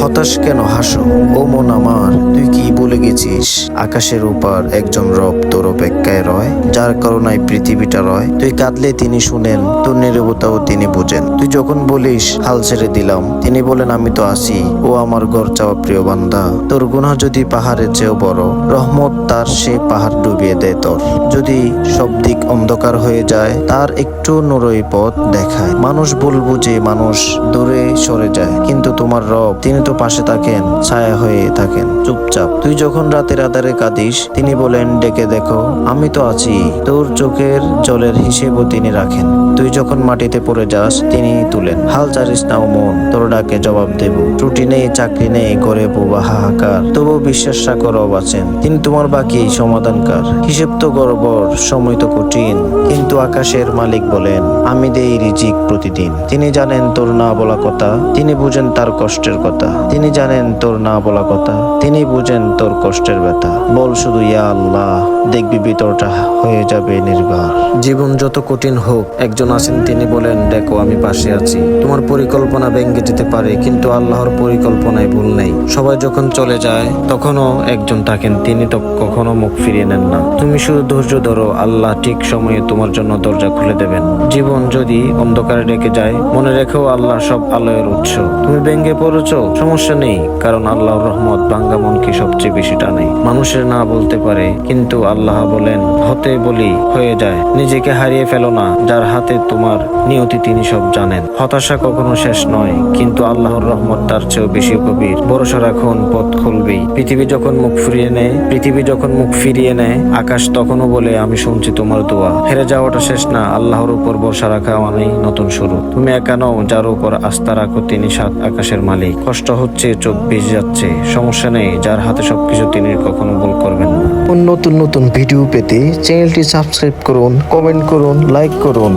হতাশ কেন? হাসো। ও মন আমার। তুই কি বলে গেছিস? আকাশের উপর একজন রব তোর অপেক্ষায় রয়, যার পৃথিবীটা রয়। তুই কাঁদলে তিনি শুনেন, তোর নিরবতাও তিনি বুঝেন। তুই যখন বলিস, হাল ছেড়ে দিলাম, তিনি বলেন, আমি তো আসি ও আমার ঘর চাওয়া প্রিয় বান্দা। তোর গুনাহ যদি পাহাড়ের চেয়েও বড়, রহমত তার সে পাহাড় ডুবিয়ে দেয় তোর। যদি সব দিক অন্ধকার হয়ে যায়, তার একটু নরই পথ দেখায়। মানুষ বলব যে, মানুষ দূরে সরে যায়, কিন্তু তোমার রব, তিনি তো পাশে থাকেন, ছায়া হয়ে থাকেন। চুপচাপ। তুই যখন রাতের আধারে কাঁদিস, তিনি বলেন, ডেকে দেখো, আমি তো আছি। তোর চোখের জলের হিসেবও তিনি রাখেন। তুই যখন মাটিতে পড়ে যাস, তিনি তুলেন। হাল চারিস না ও মন তোর ডাকে জবাব দেব। ত্রুটি নেই, চাকরি নেই করে বুবা হাহাকার। তবু বিশ্বাস রব আছেন। তিনি তোমার বাকি সমাধানকার। হিসেব তো গড়বড়, সময় তো কঠিন। কিন্তু আকাশের মালিক বলেন, আমি দেই রিজিক প্রতিদিন। তিনি জানেন তোর না বলা কথা। তিনি বুঝেন তার কষ্টের কথা। তিনি জানেন তোর না বলা কথা। তিনি বুঝেন তোর কষ্টের ব্যথা। বল শুধু, ইয়া আল্লাহ। দেখবি ভিতরটা হয়ে যাবে নির্বার জীবন যত কঠিন হোক, একজন আছেন তিনি বলেন, দেখো, আমি পাশে আছি। তোমার পরিকল্পনা ভেঙে যেতে পারে, কিন্তু আল্লাহর পরিকল্পনায় ভুল নেই। সবাই যখন চলে যায়, তখনও একজন থাকেন। তিনি তো কখনো মুখ ফিরিয়ে নেন না। তুমি শুধু ধৈর্য ধরো, আল্লাহ ঠিক সময়ে তোমার জন্য দরজা খুলে দেবেন। জীবন যদি অন্ধকারে ডেকে যায়, মনে রেখো আল্লাহ সব আলোয়ের উৎস। তুমি ভেঙে পড়েছ? সমস্যা নেই, কারণ আল্লাহর রহমত ভাঙ্গা মনকে সবচেয়ে বেশি টানে। মানুষের না বলতে পারে, কিন্তু আল্লাহ বলেন, হতে বলি, হয়ে যায়। নিজেকে হারিয়ে ফেলো না, যার হাতে তোমার নিয়তি তিনি সব জানেন। হতাশা কখনো শেষ নয়, কিন্তু আল্লাহর রহমত তার চেয়েও বেশি গভীর। ভরসা রাখুন, পথ খুলবেই। পৃথিবী যখন মুখ ফিরিয়ে নেয়, পৃথিবী যখন মুখ ফিরিয়ে নেয়, আকাশ তখনও বলে, আমি শুনছি তোমার দোয়া। হেরে যাওয়াটা শেষ না, আল্লাহর উপর ভরসা রাখা মানেই নতুন শুরু। তুমি একা নও, যার উপর আস্থা রাখো তিনি সাত আকাশের মালিক। কষ্ট হচ্ছে, চোখ ভিজে যাচ্ছে। সমস্যা নেই, যার হাতে সবকিছু তিনি কখনো ভুল করবেন না। নতুন নতুন ভিডিও পেতে চ্যানেলটি সাবস্ক্রাইব করুন কমেন্ট করুন লাইক করুন।